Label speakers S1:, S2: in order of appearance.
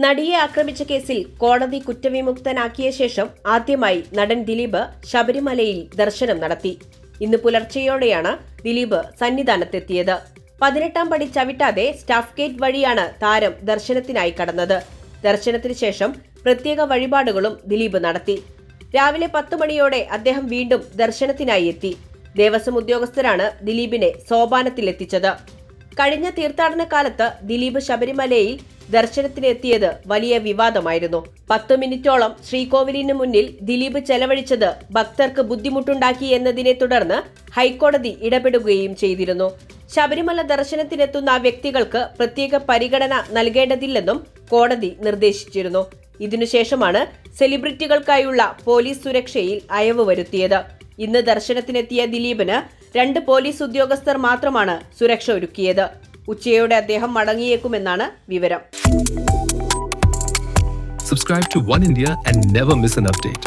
S1: നടിയെ ആക്രമിച്ച കേസിൽ കോടതി കുറ്റവിമുക്തനാക്കിയ ശേഷം ആദ്യമായി നടൻ ദിലീപ് ശബരിമലയിൽ ദർശനം നടത്തി. ഇന്ന് പുലർച്ചെയോടെയാണ് ദിലീപ് സന്നിധാനത്തെത്തിയത്. പതിനെട്ടാം പടി ചവിട്ടാതെ സ്റ്റാഫ് ഗേറ്റ് വഴിയാണ് താരം ദർശനത്തിനായി കടന്നത്. ദർശനത്തിന് ശേഷം പ്രത്യേക വഴിപാടുകളും ദിലീപ് നടത്തി. രാവിലെ പത്ത് മണിയോടെ അദ്ദേഹം വീണ്ടും ദർശനത്തിനായി എത്തി. ദേവസ്വം ഉദ്യോഗസ്ഥരാണ് ദിലീപിനെ സോപാനത്തിലെത്തിച്ചത്. കഴിഞ്ഞ തീർത്ഥാടന കാലത്ത് ദിലീപ് ശബരിമലയിൽ ദർശനത്തിനെത്തിയത് വലിയ വിവാദമായിരുന്നു. പത്ത് മിനിറ്റോളം ശ്രീകോവിലിന് മുന്നിൽ ദിലീപ് ചെലവഴിച്ചത് ഭക്തർക്ക് ബുദ്ധിമുട്ടുണ്ടാക്കി എന്നതിനെ തുടർന്ന് ഹൈക്കോടതി ഇടപെടുകയും ചെയ്തിരുന്നു. ശബരിമല ദർശനത്തിനെത്തുന്ന വ്യക്തികൾക്ക് പ്രത്യേക പരിഗണന നൽകേണ്ടതില്ലെന്നും കോടതി നിർദ്ദേശിച്ചിരുന്നു. ഇതിനുശേഷമാണ് സെലിബ്രിറ്റികൾക്കായുള്ള പോലീസ് സുരക്ഷയിൽ അയവ് വരുത്തിയത്. ഇന്ന് ദർശനത്തിനെത്തിയ ദിലീപിന് രണ്ട് പോലീസ് ഉദ്യോഗസ്ഥർ മാത്രമാണ് സുരക്ഷ ഒരുക്കിയത് ഉച്ചയോടെ അദ്ദേഹം മടങ്ങിയേക്കുമെന്നാണ് വിവരം
S2: Subscribe to One India and never miss an update.